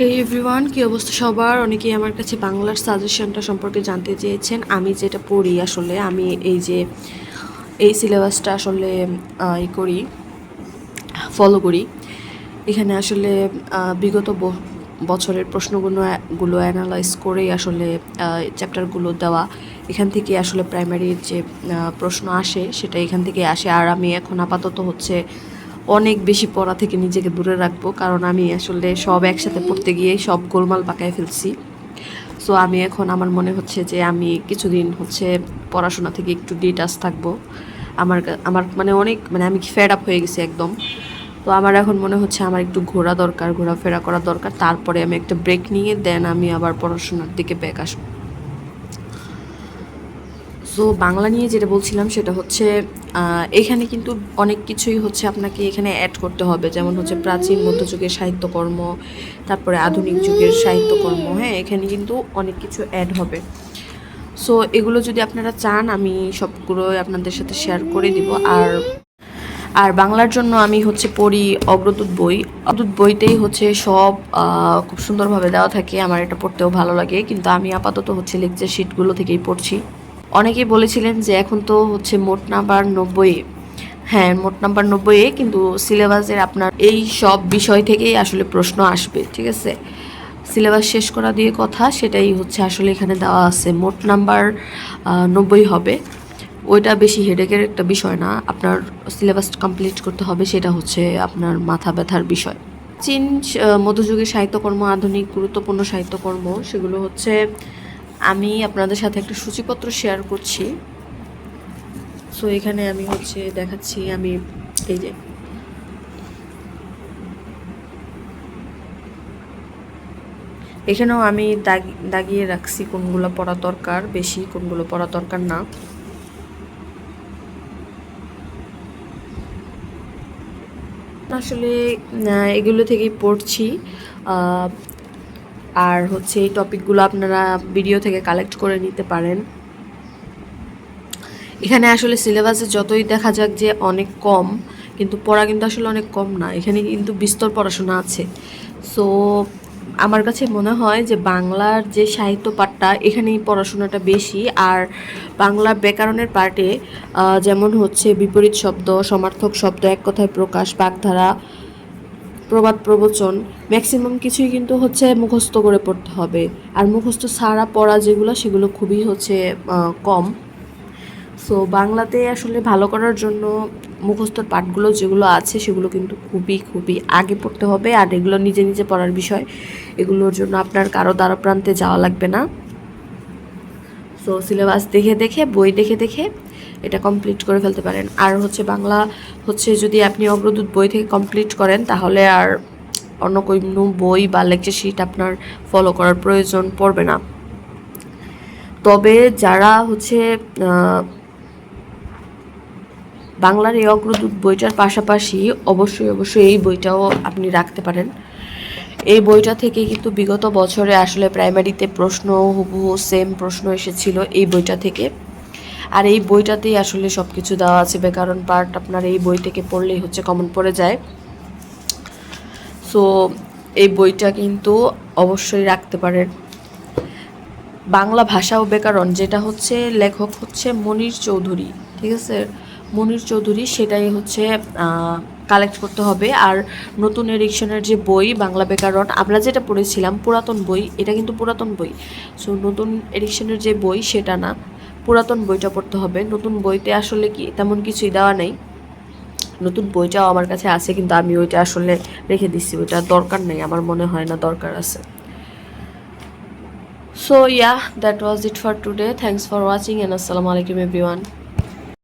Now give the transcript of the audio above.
এই এভরিওয়ান কী অবস্থা সবার? অনেকেই আমার কাছে বাংলার সাজেশনটা সম্পর্কে জানতে চেয়েছেন। আমি যেটা পড়ি আসলে, আমি এই যে, এই সিলেবাসটা আসলে ই করি ফলো করি। এখানে আসলে বিগত বছরের প্রশ্নগুলো গুলো অ্যানালাইজ করেই আসলে চ্যাপ্টারগুলো দেওয়া। এখান থেকে আসলে প্রাইমারির যে প্রশ্ন আসে, সেটা এখান থেকে আসে। আর আমি এখন আপাতত হচ্ছে অনেক বেশি পড়া থেকে নিজেকে দূরে রাখব, কারণ আমি আসলে সব একসাথে পড়তে গিয়ে সব গোলমাল পাকায় ফেলছি। সো আমি এখন আমার মনে হচ্ছে যে আমি কিছুদিন হচ্ছে পড়াশোনা থেকে একটু ডিটাচ থাকব। আমার আমার মানে অনেক মানে আমি ফেড আপ হয়ে গেছি একদম। তো আমার এখন মনে হচ্ছে আমার একটু ঘোরা দরকার, ঘোরাফেরা করা দরকার। তারপরে আমি একটা ব্রেক নিয়ে দেন আমি আবার পড়াশোনার দিকে ব্যাক আসব। সো বাংলা নিয়ে যেটা বলছিলাম সেটা হচ্ছে এখানে কিন্তু অনেক কিছুই হচ্ছে আপনাকে এখানে অ্যাড করতে হবে। যেমন হচ্ছে প্রাচীন মধ্যযুগের সাহিত্যকর্ম, তারপরে আধুনিক যুগের সাহিত্যকর্ম হ্যাঁ এখানে কিন্তু অনেক কিছু অ্যাড হবে। সো এগুলো যদি আপনারা চান, আমি সবগুলো আপনাদের সাথে শেয়ার করে দিব। আর আর বাংলার জন্য আমি হচ্ছে পড়ি অগ্রদূত বই। অগ্রদূত বইতেই হচ্ছে সব খুব সুন্দরভাবে দেওয়া থাকে। আমার এটা পড়তেও ভালো লাগে। কিন্তু আমি আপাতত হচ্ছে লেকচার শিটগুলো থেকেই পড়ছি। অনেকেই বলেছিলেন যে এখন তো হচ্ছে মোট নাম্বার নব্বই হ্যাঁ মোট নাম্বার নব্বইয়ে কিন্তু সিলেবাসের আপনার এই সব বিষয় থেকেই আসলে প্রশ্ন আসবে, ঠিক আছে? সিলেবাস শেষ করা দিয়ে কথা, সেটাই হচ্ছে আসলে এখানে দেওয়া আছে। মোট নাম্বার নব্বই হবে। ওইটা বেশি হেডেকের একটা বিষয় না। আপনার সিলেবাস কমপ্লিট করতে হবে, সেটা হচ্ছে আপনার মাথা ব্যথার বিষয়। চীন মধ্যযুগের সাহিত্যকর্ম, আধুনিক গুরুত্বপূর্ণ সাহিত্যকর্ম, সেগুলো হচ্ছে আমি আপনাদের সাথে একটা সূচিপত্র শেয়ার করছি। সো এখানে আমি হচ্ছে দেখাচ্ছি, আমি এই যে। এখানেও আমি দাগ, দাগিয়ে রাখছি কোনগুলো পড়া দরকার, বেশি কোনগুলো পড়া দরকার না। আসলে এগুলো থেকেই পড়ছি। আর হচ্ছে এই টপিকগুলো আপনারা ভিডিও থেকে কালেক্ট করে নিতে পারেন। এখানে আসলে সিলেবাসে যতই দেখা যাক যে অনেক কম, কিন্তু পড়া কিন্তু আসলে অনেক কম না, এখানে কিন্তু বিস্তর পড়াশোনা আছে। সো আমার কাছে মনে হয় যে বাংলার যে সাহিত্য পাঠটা, এখানেই পড়াশোনাটা বেশি। আর বাংলা ব্যাকরণের পার্টে যেমন হচ্ছে বিপরীত শব্দ, সমার্থক শব্দ, এক কথায় প্রকাশ, বাগধারা প্রবাদ প্রবচন। ম্যাক্সিমাম কিছুই কিন্তু হচ্ছে মুখস্থ করে পড়তে হবে। আর মুখস্থ ছাড়া পড়া যেগুলো, সেগুলো খুবই হচ্ছে কম। সো বাংলাতে আসলে ভালো করার জন্য মুখস্থর পাঠগুলো যেগুলো আছে, সেগুলো কিন্তু খুবই খুবই আগে পড়তে হবে। আর এগুলো নিজে নিজে পড়ার বিষয়। এগুলোর জন্য আপনার কারও দ্বারা প্রান্তে যাওয়া লাগবে না। সো সিলেবাস দেখে দেখে, বই দেখে দেখে এটা কমপ্লিট করে ফেলতে পারেন। আর হচ্ছে বাংলা হচ্ছে যদি আপনি অগ্রদূত বই থেকে কমপ্লিট করেন, তাহলে আর অন্য কোনো বই বা লেকচার শিট আপনার ফলো করার প্রয়োজন পড়বে না। তবে যারা হচ্ছে বাংলার এই অগ্রদূত বইটার পাশাপাশি অবশ্যই অবশ্যই এই বইটাও আপনি রাখতে পারেন। এই বইটা থেকে কিন্তু বিগত বছরে আসলে প্রাইমারিতে প্রশ্ন, হুবহু সেম প্রশ্ন এসেছিল এই বইটা থেকে। আর এই বইটাতেই আসলে সব কিছু দেওয়া আছে ব্যাকরণ পার্ট আপনার এই বই থেকে পড়লেই হচ্ছে কমন পড়ে যায়। সো এই বইটা কিন্তু অবশ্যই রাখতে পারেন। বাংলা ভাষা ও ব্যাকরণ যেটা হচ্ছে লেখক হচ্ছে মনির চৌধুরী, ঠিক আছে? মনির চৌধুরী সেটাই হচ্ছে কালেক্ট করতে হবে। আর নতুন এডিকশনের যে বই বাংলা ব্যাকরণ আমরা যেটা পড়েছিলাম পুরাতন বই এটা কিন্তু পুরাতন বই। সো নতুন এডিকশনের যে বই সেটা না পুরাতন বইটা পড়তে হবে। নতুন বইতে আসলে কি তেমন কিছুই দেওয়া নেই। নতুন বইটাও আমার কাছে আছে কিন্তু আমি ওইটা আসলে রেখে দিচ্ছি। ওইটা দরকার নেই আমার মনে হয় না দরকার আছে। So yeah, that was it for today. Thanks for watching and assalamu alaikum everyone.